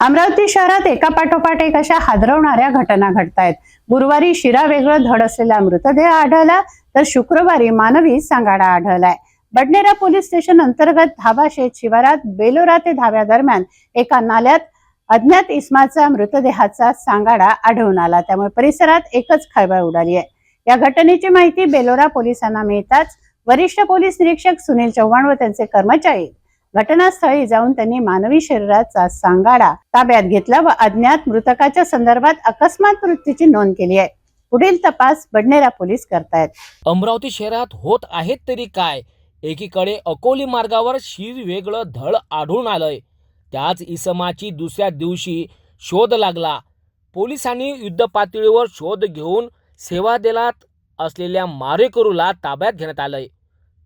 अमरावती शहरात एका पाठोपाठ एक अशा हादरवणाऱ्या घटना घडतायत. गुरुवारी शिरा वेगळं धड असलेला मृतदेह आढळला तर शुक्रवारी मानवी सांगाडा आढळलाय. बडनेरा पोलीस स्टेशन अंतर्गत धाबा शेत शिवारात बेलोरा ते धाव्या दरम्यान एका नाल्यात अज्ञात इस्माचा मृतदेहाचा सांगाडा आढळून आला. त्यामुळे परिसरात एकच खळबळ उडाली आहे. या घटनेची माहिती बेलोरा पोलिसांना मिळताच वरिष्ठ पोलीस निरीक्षक सुनील चव्हाण व त्यांचे कर्मचारी घटनास्थळी जाऊन त्यांनी मानवी शरीराचा सांगाडा ताब्यात घेतला व अज्ञात मृतकाच्या संदर्भात अकस्मात मृत्यूची नोंद केली आहे. पुढील तपास बडनेरा पोलीस करतायत. अमरावती शहरात होत आहेत तरी काय? एकीकडे अकोली मार्गावर शिर वेगळं धड आढळून आलंय. त्याच इसमाची दुसऱ्या दिवशी शोध लागला. पोलिसांनी युद्धपातळीवर शोध घेऊन सेवा देलात असलेल्या मारेकरूला ताब्यात घेण्यात आलंय.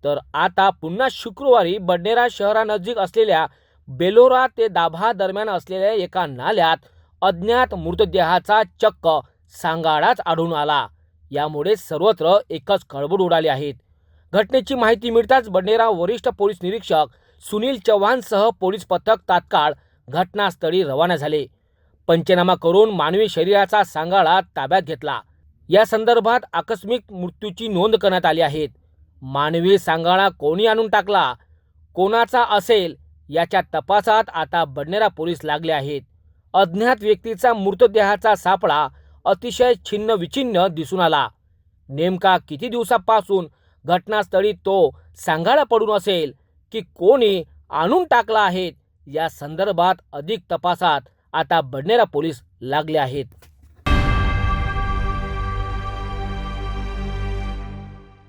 तर आता पुन्हा शुक्रवारी बडनेरा शहरानजीक असलेल्या बेलोरा ते दाभा दरम्यान असलेल्या एका नाल्यात अज्ञात मृतदेहाचा चक्क सांगाडाच आढळून आला. यामुळे सर्वत्र एकच खळबळ उडाली आहेत घटनेची माहिती मिळताच बडनेरा वरिष्ठ पोलीस निरीक्षक सुनील चव्हाणसह पोलीस पथक तात्काळ घटनास्थळी रवाना झाले. पंचनामा करून मानवी शरीराचा सांगाळा ताब्यात घेतला. या संदर्भात आकस्मिक मृत्यूची नोंद करण्यात आली आहे. मानवी सांगाडा कोणी आणून टाकला? कोणाचा असेल? याच्या तपासात आता बडनेरा पोलीस लागले आहेत. अज्ञात व्यक्तीचा मृतदेहाचा सापळा अतिशय छिन्न विछिन्न दिसून आला. नेमका किती दिवसापासून घटनास्थळी तो सांगाडा पडून असेल की कोणी आणून टाकला आहेत? या संदर्भात अधिक तपासात आता बडनेरा पोलीस लागले आहेत.